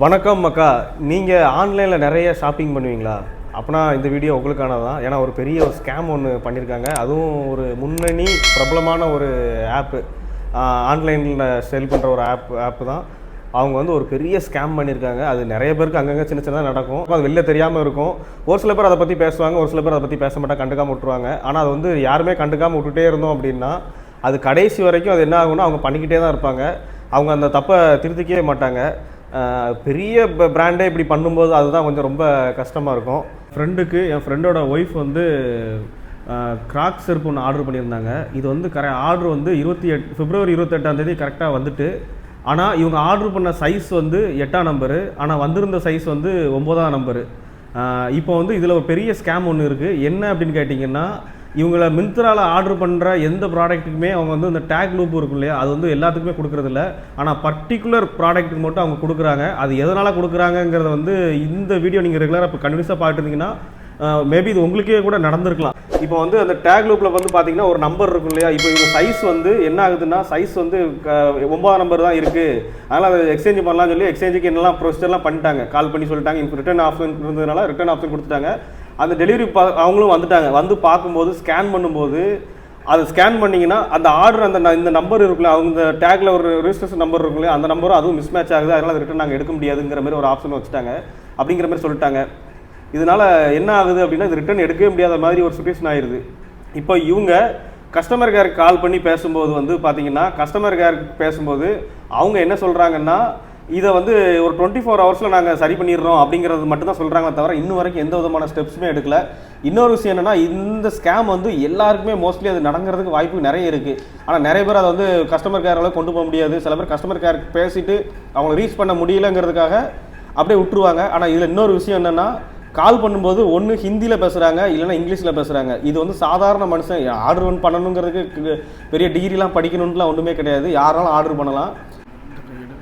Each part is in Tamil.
வணக்கம் அக்கா நீங்கள் ஆன்லைனில் நிறைய ஷாப்பிங் பண்ணுவீங்களா? அப்போனா இந்த வீடியோ உங்களுக்கானது தான் ஏன்னா ஒரு பெரிய ஒரு ஸ்கேம் ஒன்று பண்ணியிருக்காங்க அதுவும் ஒரு முன்னணி பிரபலமான ஒரு ஆப்பு ஆன்லைனில் செல் பண்ணுற ஒரு ஆப் ஆப்பு தான். அவங்க வந்து ஒரு பெரிய ஸ்கேம் பண்ணியிருக்காங்க அது நிறைய பேருக்கு அங்கங்கே சின்ன சின்னதாக நடக்கும். அது வெளில தெரியாமல் இருக்கும். ஒரு சில பேர் அதை பற்றி பேசுவாங்க. ஒரு சில பேர் அதை பற்றி பேச மாட்டாங்க கண்டுக்காம விட்டுருவாங்க. ஆனால் அது வந்து யாருமே கண்டுக்காமல் விட்டுட்டே இருந்தோம் அப்படின்னா அது கடைசி வரைக்கும் அது என்ன ஆகும்னா அவங்க பண்ணிக்கிட்டே தான் இருப்பாங்க. அவங்க அந்த தப்பை திருத்திக்கவே மாட்டாங்க. பெரிய பிராண்டே இப்படி பண்ணும்போது அதுதான் கொஞ்சம் ரொம்ப கஷ்டமாக இருக்கும். ஃப்ரெண்டுக்கு என் ஃப்ரெண்டோட ஒய்ஃப் வந்து கிராக் செருப்பு ஒன்று ஆர்டர் பண்ணியிருந்தாங்க. இது வந்து கரெ ஆர்டர் வந்து இருபத்தி எட் பிப்ரவரி இருபத்தெட்டாம் தேதி கரெக்டாக வந்துட்டு. ஆனால் இவங்க ஆர்டர் பண்ண சைஸ் வந்து எட்டாம் நம்பரு ஆனால் வந்திருந்த சைஸ் வந்து ஒம்போதாம் நம்பரு இப்போ வந்து இதில் ஒரு பெரிய ஸ்கேம் ஒன்று இருக்குது என்ன அப்படின்னு கேட்டிங்கன்னா இவங்கள மின்த்ராவில் ஆர்டர் பண்ணுற எந்த ப்ராடக்ட்டுக்குமே அவங்க வந்து இந்த டேக் லூப் இருக்கும் இல்லையா? அது வந்து எல்லாத்துக்குமே கொடுக்குறதில்ல. ஆனால் பர்டிகுலர் ப்ராடக்ட்டுக்கு மட்டும் அவங்க கொடுக்குறாங்க. அது எதனால் கொடுக்குறாங்கங்கிறத வந்து இந்த வீடியோ நீங்கள் ரெகுலராக இப்போ கன்வின்ஸாக பார்த்துருந்தீங்கன்னா மேபி இது உங்களுக்கே கூட நடந்திருக்கலாம். இப்போ வந்து அந்த டேக் லூப்பில் வந்து பார்த்தீங்கன்னா ஒரு நம்பர் இருக்கும் இல்லையா? இப்போ இவங்க சைஸ் வந்து என்ன ஆகுதுன்னா சைஸ் வந்து க- ஒன்பதாம் நம்பர் தான் இருக்குது அதனால் அதை எக்ஸ்சேஞ்ச் பண்ணலாம்னு சொல்லி எக்ஸ்சேஞ்சுக்கு என்னெல்லாம் ப்ரொசீஜர்லாம் பண்ணிட்டாங்க. கால் பண்ணி சொல்லிட்டாங்க. இப்போ ரிட்டர்ன் ஆப்ஷன் இருந்ததுனால ரிட்டர்ன் ஆப்ஷன் கொடுத்துட்டாங்க. அந்த டெலிவரி பா அவங்களும் வந்துட்டாங்க. வந்து பார்க்கும்போது ஸ்கேன் பண்ணும்போது அதை ஸ்கேன் பண்ணிங்கன்னா அந்த ஆர்டர் அந்த ந- இந்த நம்பர் இருக்குல்ல அவங்க இந்த டேக்ல ஒரு ரிஜிஸ்ட்ரேஷன் நம்பர் இருக்குல்ல அந்த நம்பரும் அதுவும் மிஸ் மேட்ச் ஆகுது அதனால் ரிட்டர்ன் நாங்கள் எடுக்க முடியாதுங்கிற மாதிரி ஒரு ஆப்ஷன் வச்சுட்டாங்க. அப்படிங்கிற மாதிரி சொல்லிட்டாங்க. இதனால் என்ன ஆகுது அப்படின்னா இது ரிட்டர்ன் எடுக்கவே முடியாத மாதிரி ஒரு சுச்சுவேஷன் ஆயிடுது இப்போ இவங்க கஸ்டமர் கேருக்கு கால் பண்ணி பேசும்போது வந்து பார்த்தீங்கன்னா கஸ்டமர் கேருக்கு பேசும்போது அவங்க என்ன சொல்கிறாங்கன்னா இதை வந்து ஒரு டுவெண்ட்டி ஃபோர் ஹவர்ஸில் நாங்கள் சரி பண்ணிடுறோம் அப்படிங்கிறது மட்டும்தான் சொல்கிறாங்களே தவிர இன்னும் வரைக்கும் எந்த விதமான ஸ்டெப்ஸுமே எடுக்கல. இன்னொரு விஷயம் என்னென்னா இந்த ஸ்கேம் வந்து எல்லாருக்குமே மோஸ்ட்லி அது நடங்கிறதுக்கு வாய்ப்பு நிறைய இருக்குது ஆனால் நிறைய பேர் அதை வந்து கஸ்டமர் கேர் அளவுக்கு கொண்டு போக முடியாது. சில பேர் கஸ்டமர் கேருக்கு பேசிட்டு அவங்கள ரீச் பண்ண முடியலங்கிறதுக்காக அப்படியே விட்டுருவாங்க. ஆனால் இதில் இன்னொரு விஷயம் என்னென்னா கால் பண்ணும்போது ஒன்று ஹிந்தியில் பேசுகிறாங்க இல்லைன்னா இங்கிலீஷில் பேசுகிறாங்க இது வந்து சாதாரண மனுஷன் ஆர்டர் ஒன்று பண்ணணுங்கிறதுக்கு பெரிய டிகிரிலாம் படிக்கணுன்ட்டுலாம் ஒன்றுமே கிடையாது. யாராலும் ஆர்டர் பண்ணலாம்.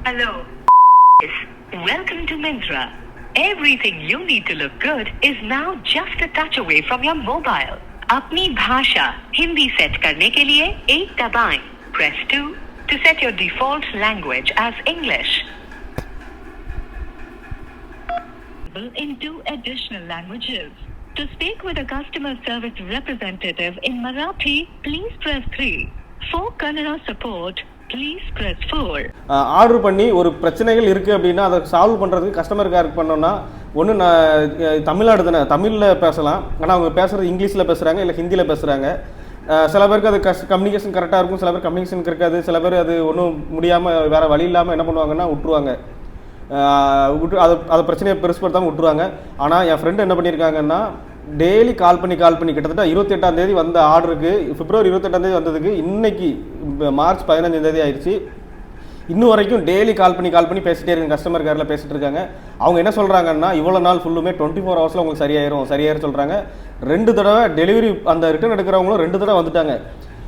Hello Yes. Welcome to Myntra. Everything you need to look good is now just a touch away from your mobile. अपनी भाषा हिंदी सेट करने के लिए एक दबाएं. Press 2 to set your default language as English. In two additional languages. To speak with a customer service representative in Marathi, please press 3. For Kannada support, please press 4. order பண்ணி ஒரு பிரச்சனைகள் இருக்குது அப்படின்னா அதை சால்வ் பண்ணுறதுக்கு கஸ்டமர் கேருக்கு பண்ணோன்னா ஒன்று நான் தமிழ்நாடு தானே தமிழில் பேசலாம். ஆனால் அவங்க பேசுகிறது இங்கிலீஷில் பேசுகிறாங்க இல்லை ஹிந்தியில் பேசுகிறாங்க சில பேருக்கு அது கஸ் கம்யூனிகேஷன் கரெக்டாக இருக்கும் சில பேர் கம்யூனிகேஷன் இருக்காது. சில பேர் அது ஒன்றும் முடியாமல் வேறு வழி இல்லாமல் என்ன பண்ணுவாங்கன்னா விட்டுருவாங்க. விட்டு அதை அதை பிரச்சனையை பெருசுப்படுத்தாமல் விட்டுருவாங்க. ஆனால் என் ஃப்ரெண்டு என்ன பண்ணியிருக்காங்கன்னா டெய்லி கால் பண்ணி கால் பண்ணி கிட்டத்தட்ட இருபத்தெட்டாம் தேதி வந்த ஆர்டருக்கு பிப்ரவரி இருபத்தெட்டாம் தேதி வந்ததுக்கு இன்னைக்கு மார்ச் பதினஞ்சாம் தேதி ஆயிடுச்சு. இன்னும் வரைக்கும் டெய்லி கால் பண்ணி கால் பண்ணி பேசிட்டே இருக்காங்க கஸ்டமர் கேரில் பேசிட்டு இருக்காங்க. அவங்க என்ன சொல்கிறாங்கன்னா இவ்வளோ நாள் ஃபுல்லுமே டுவெண்ட்டி ஃபோர் ஹவர்ஸில் உங்களுக்கு சரியாயிரும் சரியாயிரும் சொல்கிறாங்க ரெண்டு தடவை டெலிவரி அந்த ரிட்டர்ன் எடுக்கிறவங்களும் ரெண்டு தடவை வந்துட்டாங்க.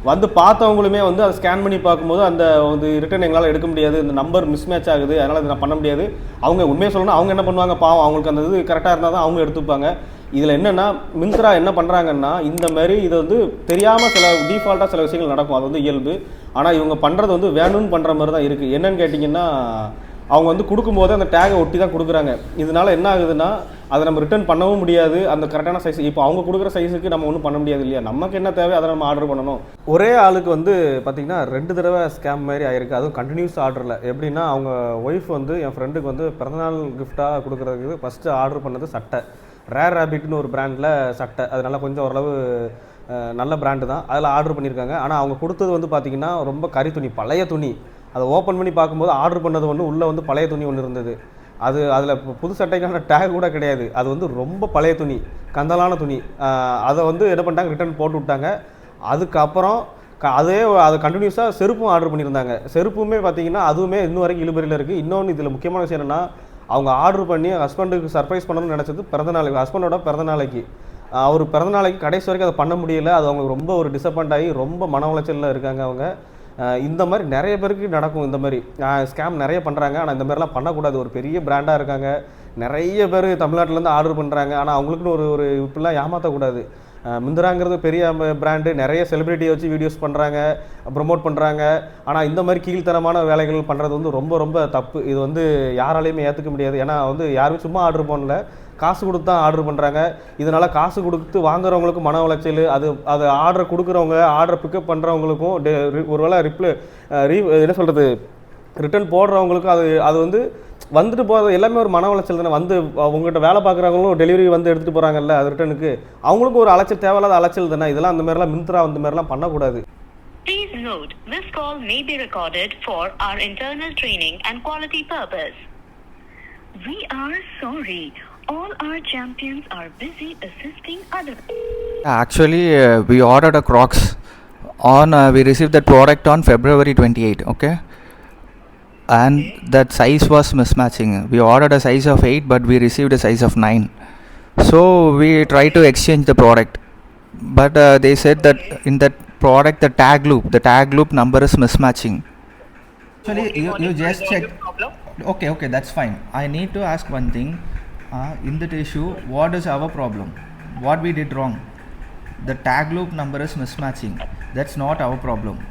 வந்து பார்த்தவங்களுமே வந்து அதை ஸ்கேன் பண்ணி பார்க்கும்போது அந்த வந்து ரிட்டர்ன் எங்களால் எடுக்க முடியாது. இந்த நம்பர் மிஸ் மேட்ச் ஆகுது அதனால் இதை நான் பண்ண முடியாது. அவங்க உண்மையை சொல்லணும் அவங்க என்ன பண்ணுவாங்க? பாவம் அவங்களுக்கு அந்த இது கரெக்டாக இருந்தால் தான் அவங்க எடுத்துப்பாங்க. இதில் என்னென்னா மிந்த்ரா என்ன பண்ணுறாங்கன்னா இந்த மாதிரி இதை வந்து தெரியாமல் சில டிஃபால்ட்டாக சில விஷயங்கள் நடக்கும். அது வந்து இயல்பு. ஆனால் இவங்க பண்ணுறது வந்து வேணும்னு பண்ணுற மாதிரி தான் இருக்குது என்னன்னு கேட்டிங்கன்னா அவங்க வந்து கொடுக்கும்போது அந்த டேகை ஒட்டி தான் கொடுக்குறாங்க. இதனால என்ன ஆகுதுன்னா அதை நம்ம ரிட்டர்ன் பண்ணவும் முடியாது. அந்த கரெக்டான சைஸ் இப்போ அவங்க கொடுக்குற சைஸுக்கு நம்ம ஒன்றும் பண்ண முடியாது இல்லையா? நமக்கு என்ன தேவை அதை நம்ம ஆர்டர் பண்ணணும். ஒரே ஆளுக்கு வந்து பார்த்திங்கன்னா ரெண்டு தடவை ஸ்கேம் மாதிரி ஆயிருக்கு. அதுவும் கண்டினியூஸ் ஆர்டரில் எப்படின்னா அவங்க ஒய்ஃப் வந்து என் ஃப்ரெண்டுக்கு வந்து பிறந்தநாள் கிஃப்டாக கொடுக்குறதுக்கு ஃபஸ்ட்டு ஆர்டர் பண்ணது சட்டை. ரேர் ரேபிட்னு ஒரு பிராண்டில் சட்டை. அதனால கொஞ்சம் ஓரளவு நல்ல பிராண்டு தான். அதில் ஆர்டர் பண்ணியிருக்காங்க ஆனால் அவங்க கொடுத்தது வந்து பார்த்திங்கன்னா ரொம்ப கறி துணி பழைய துணி. அதை ஓப்பன் பண்ணி பார்க்கும்போது ஆர்டர் பண்ணது ஒன்று உள்ளே வந்து பழைய துணி ஒன்று இருந்தது. அது அதில் புது சட்டைக்கான டேக் கூட கிடையாது. அது வந்து ரொம்ப பழைய துணி கந்தலான துணி. அதை வந்து என்ன பண்ணிட்டாங்க ரிட்டர்ன் போட்டு விட்டாங்க. அதுக்கப்புறம் க அதே அது கண்டினியூஸாக செருப்பும் ஆர்டர் பண்ணியிருந்தாங்க. செருப்புமே பார்த்தீங்கன்னா அதுவுமே இன்னும் வரைக்கும் இழுபறியில் இருக்குது இன்னொன்று இதில் முக்கியமான விஷயம் என்னென்னா அவங்க ஆர்டர் பண்ணி ஹஸ்பண்டுக்கு சர்ப்ரைஸ் பண்ணணும்னு நினச்சது பிறந்த நாளைக்கு. ஹஸ்பண்டோட பிறந்த நாளைக்கு. அவர் பிறந்த நாளைக்கு கடைசி வரைக்கும் அதை பண்ண முடியல. அது அவங்களுக்கு ரொம்ப ஒரு டிசப்பாயிண்ட் ஆகி ரொம்ப மன உளைச்சலில் இருக்காங்க அவங்க. இந்த மாதிரி நிறைய பேருக்கு நடக்கும் இந்த மாதிரி. ஸ்கேம் நிறைய பண்ணுறாங்க ஆனால் இந்த மாதிரிலாம் பண்ணக்கூடாது. ஒரு பெரிய பிராண்டாக இருக்காங்க. நிறைய பேர் தமிழ்நாட்டிலேருந்து ஆர்டர் பண்ணுறாங்க ஆனால் அவங்களுக்குன்னு ஒரு ஒரு இப்படிலாம் ஏமாற்றக்கூடாது மிந்திராங்கிறது பெரிய பிராண்டு நிறைய செலிபிரிட்டியை வச்சு வீடியோஸ் பண்ணுறாங்க ப்ரொமோட் பண்ணுறாங்க ஆனால் இந்த மாதிரி கீழ்த்தனமான வேலைகள் பண்ணுறது வந்து ரொம்ப ரொம்ப தப்பு. இது வந்து யாராலையுமே ஏற்றுக்க முடியாது. ஏன்னா வந்து யாருமே சும்மா ஆர்டர் பண்ணல காசு கொடுத்து தான் ஆர்டர் பண்ணுறாங்க இதனால் காசு கொடுத்து வாங்குறவங்களுக்கும் மன உளைச்சல் அது அது ஆர்டர் கொடுக்குறவங்க ஆர்டர் பிக்கப் பண்ணுறவங்களுக்கும் ஒருவேளை ரிப்ளை ரீ என்ன சொல்கிறது ரிட்டர்ன் போடுறவங்களுக்கும் அது அது வந்து வந்துட்டு போகிறது எல்லாமே ஒரு மன உளைச்சல் தானே வந்து உங்கள்கிட்ட வேலை பார்க்குறவங்களும் டெலிவரி வந்து எடுத்துகிட்டு போகிறாங்கல்ல அது ரிட்டனுக்கு அவங்களுக்கும் ஒரு அலைச்சல் தேவையில்லாத அலைச்சல் தானே இதெல்லாம் அந்த மாதிரிலாம் மிந்த்ரா அந்த மாதிரிலாம் பண்ணக்கூடாது Please note, this call may be recorded for our internal training and quality purpose. We are sorry. All our champions are busy assisting others. Actually, uh, we ordered a Crocs on, uh, we received that product on February 28, okay? And that size was mismatching. We ordered a size of 8, but we received a size of 9. So we tried to exchange the product. But uh, they said that in that product, the tag loop, the tag loop number is mismatching. Actually, you, you just check. Okay, okay, that's fine. I need to ask one thing. Uh, in that issue, what is our problem? What we did wrong? The tag loop number is mismatching. That's not our problem.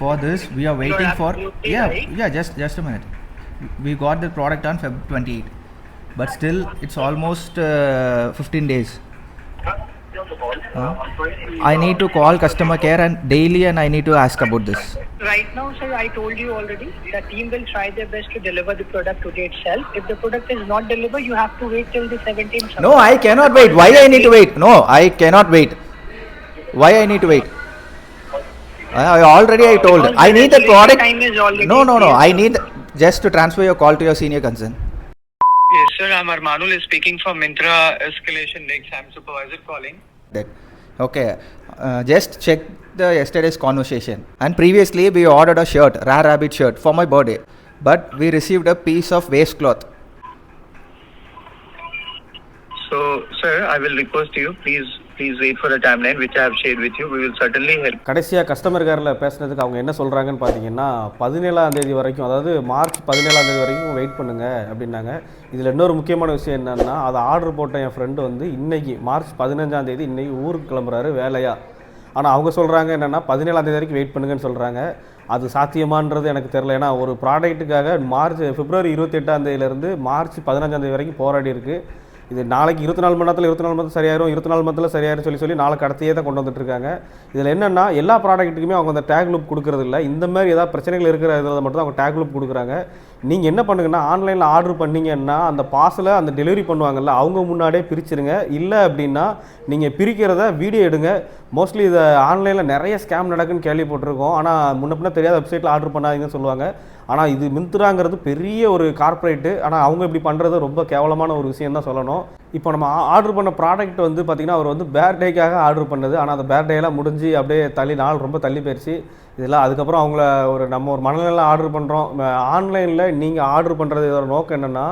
For this, we are waiting for. Yeah, right. yeah. Just just a minute. We got the product on Feb 28, but still, it's almost uh, 15 days. Huh? I need to call customer care and daily, and I need to ask about this. Right now, sir, I told you already, the team will try their best to deliver the product today itself. If the product is not delivered, you have to wait till the 17th. No, I cannot wait. Why I need to wait? No, I cannot wait. Why I need to wait? I I already I told. Because I need the product. time is already No, no, no. I need just to transfer your call to your senior concern. Yes, sir. I'm Armanul is speaking from Mintra Escalation Next. I'm supervisor calling. That okay. Uh, just check the yesterday's conversation. And previously we ordered a shirt, rare rabbit shirt, for my birthday, but we received a piece of waste cloth. Sir, I will request you, please, please wait for the timeline which have share with you we will certainly help கடைசியாக கஸ்டமர் கேரில் பேசுனதுக்கு அவங்க என்ன சொல்கிறாங்கன்னு பார்த்தீங்கன்னா பதினேழாம் தேதி வரைக்கும் அதாவது மார்ச் பதினேழாம் தேதி வரைக்கும் வெயிட் பண்ணுங்க அப்படின்னாங்க. இதில் இன்னொரு முக்கியமான விஷயம் என்னன்னா அதை ஆர்டர் போட்ட என் ஃப்ரெண்டு வந்து இன்னைக்கு மார்ச் பதினஞ்சாம் தேதி இன்னைக்கு ஊருக்கு கிளம்புறாரு வேலையா. ஆனால் அவங்க சொல்கிறாங்க என்னென்னா பதினேழாம் தேதி வரைக்கும் வெயிட் பண்ணுங்கன்னு சொல்கிறாங்க அது சாத்தியமான்றது எனக்கு தெரில ஏன்னா ஒரு ப்ராடக்ட்டுக்காக மார்ச் பிப்ரவரி இருபத்தெட்டாம் தேதியிலேருந்து மார்ச் பதினஞ்சாம் தேதி வரைக்கும் போராடி இருக்குது இது நாளைக்கு இருபத்தி நாலு மணி நேரத்தில் இருபத்தி நாலு மணி சரியாயிரும் இருபத்தி நாலு மணத்தில் சரியாயிரும் சொல்லி சொல்லி நாளைக்கு அடுத்தையே தான் கொண்டு வந்துட்டு இருக்காங்க இதில் என்னென்னா எல்லா ப்ராடக்ட்டுக்குமே அவங்க அந்த டேக் லூப் கொடுக்குறதில்ல. இல்லை இந்த மாதிரி ஏதாவது பிரச்சனைகள் இருக்கிற இதில் மட்டும் தான் அவங்க டேக் லூப் கொடுக்குறாங்க. நீங்கள் என்ன பண்ணுங்கன்னா ஆன்லைனில் ஆர்டர் பண்ணீங்கன்னா அந்த பார்சலை அந்த டெலிவரி பண்ணுவாங்கல்ல அவங்க முன்னாடியே பிரிச்சுருங்க. இல்லை அப்படின்னா நீங்கள் பிரிக்கிறத வீடியோ எடுங்க. மோஸ்ட்லி இதை ஆன்லைனில் நிறைய ஸ்கேம் நடக்குன்னு கேள்விப்பட்டிருக்கோம். ஆனால் முன்ன பின்ன தெரியாத வெப்சைட்டில் ஆர்டர் பண்ணாதீங்கன்னு சொல்லுவாங்க. ஆனால் இது மின்த்ராங்கிறது பெரிய ஒரு கார்ப்பரேட்டு ஆனால் அவங்க இப்படி பண்ணுறது ரொம்ப கேவலமான ஒரு விஷயம் தான் சொல்லணும். இப்போ நம்ம ஆர்டர் பண்ண ப்ராடக்ட் வந்து பார்த்திங்கன்னா அவர் வந்து பேர்டேக்காக ஆர்டர் பண்ணது. ஆனால் அந்த பேர்டேலாம் முடிஞ்சு அப்படியே தள்ளி நாள் ரொம்ப தள்ளி போயிடுச்சு இதெல்லாம் அதுக்கப்புறம் அவங்கள ஒரு நம்ம ஒரு மனநிலை ஆர்டர் பண்ணுறோம் ஆன்லைனில் நீங்கள் ஆர்டர் பண்ணுறது இதோட நோக்கம் என்னென்னா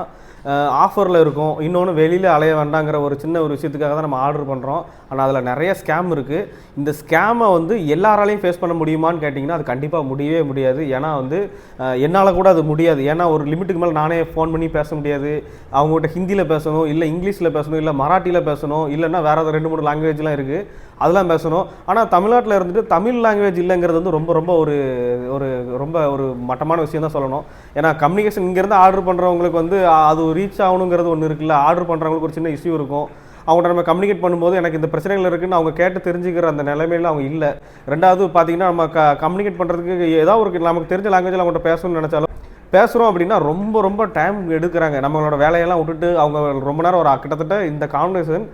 ஆஃபரில் இருக்கும். இன்னொன்று வெளியில் அலைய வேண்டாங்கிற ஒரு சின்ன ஒரு விஷயத்துக்காக தான் நம்ம ஆர்டர் பண்ணுறோம் ஆனால் அதில் நிறைய ஸ்கேம் இருக்குது இந்த ஸ்கேமை வந்து எல்லாராலையும் ஃபேஸ் பண்ண முடியுமான்னு கேட்டிங்கன்னா அது கண்டிப்பாக முடியவே முடியாது. ஏன்னா வந்து என்னால் கூட அது முடியாது. ஏன்னா ஒரு லிமிட்டுக்கு மேலே நானே ஃபோன் பண்ணி பேச முடியாது. அவங்ககிட்ட ஹிந்தியில் பேசணும் இல்லை இங்கிலீஷில் பேசணும் இல்லை மராட்டியில் பேசணும் இல்லைன்னா வேறு ஏதாவது ரெண்டு மூணு லாங்குவேஜ்லாம் இருக்குது அதெல்லாம் பேசணும். ஆனால் தமிழ்நாட்டில் இருந்துட்டு தமிழ் லாங்குவேஜ் இல்லைங்கிறது வந்து ரொம்ப ரொம்ப ஒரு ஒரு ரொம்ப ஒரு மட்டமான விஷயம் தான் சொல்லணும். ஏன்னா கம்யூனிகேஷன் இங்கேருந்து ஆர்டர் பண்ணுறவங்களுக்கு வந்து அது ஒரு ரீச் ஆகணுங்கிறது ஒன்று இருக்குல்ல. ஆர்டர் பண்ணுறவங்களுக்கு ஒரு சின்ன இஷ்யூ இருக்கும். அவங்கள்ட்ட நம்ம கம்யூனிகேட் பண்ணும்போது எனக்கு இந்த பிரச்சனைகள் இருக்குன்னு அவங்க கேட்டு தெரிஞ்சுக்கிற அந்த நிலைமையில அவங்க இல்லை. ரெண்டாவது பார்த்தீங்கன்னா நம்ம க கம்யூனிகேட் பண்ணுறதுக்கு ஏதாவது ஒரு நமக்கு தெரிஞ்ச லாங்குவேஜில் அவங்கள்ட்ட பேசணும்னு நினச்சாலும் பேசுகிறோம் அப்படின்னா ரொம்ப ரொம்ப டைம் எடுக்கிறாங்க. நம்மளோட வேலையெல்லாம் விட்டுட்டு அவங்க ரொம்ப நேரம் ஒரு கிட்டத்தட்ட இந்த கான்வர்சேஷன்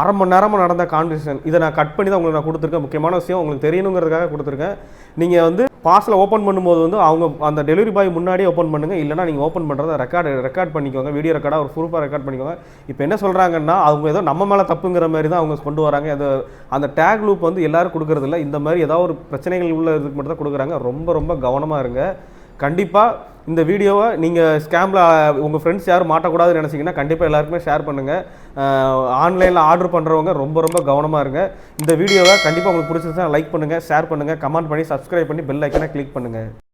அரை மணி நேரமாக நடந்த கான்வர்சேஷன் இதை நான் கட் பண்ணி தான் உங்களுக்கு நான் கொடுத்துருக்கேன். முக்கியமான விஷயம் உங்களுக்கு தெரியணுங்கிறதுக்காக கொடுத்துருக்கேன். நீங்கள் வந்து பார்சலை ஓப்பன் பண்ணும்போது வந்து அவங்க அந்த டெலிவரி பாய் முன்னாடியே ஓப்பன் பண்ணுங்கள் இல்லைனா நீங்கள் ஓப்பன் பண்ணுறதை ரெக்கார்டு ரெக்கார்ட் பண்ணிக்கோங்க. வீடியோ ரெக்கார்டாக ஒரு ப்ரூஃபாக ரெக்கார்ட் பண்ணிக்கோங்க. இப்போ என்ன சொல்கிறாங்கன்னா அவங்க ஏதோ நம்ம மேலே தப்புங்கிற மாதிரி தான் அவங்க கொண்டு வராங்க. அது அந்த டேக் லூப் வந்து எல்லோரும் கொடுக்குறதில்ல. இந்த மாதிரி ஏதாவது ஒரு பிரச்சனைகள் உள்ள இதுக்கு மட்டும் தான் கொடுக்குறாங்க. ரொம்ப ரொம்ப கவனமாக இருங்க. கண்டிப்பாக இந்த வீடியோவை நீங்கள் ஸ்கேமில் உங்கள் ஃப்ரெண்ட்ஸ் யாரும் மாட்டக்கூடாதுன்னு நினச்சிங்கன்னா கண்டிப்பாக எல்லாருக்குமே ஷேர் பண்ணுங்கள் ஆன்லைனில் ஆர்டர் பண்ணுறவங்க ரொம்ப ரொம்ப கவனமாக இருங்க. இந்த வீடியோவை கண்டிப்பாக உங்களுக்கு பிடிச்சிருந்தா லைக் பண்ணுங்கள் ஷேர் பண்ணுங்கள் கமெண்ட் பண்ணி சப்ஸ்கிரைப் பண்ணி பெல் ஐக்கனை கிளிக் பண்ணுங்கள்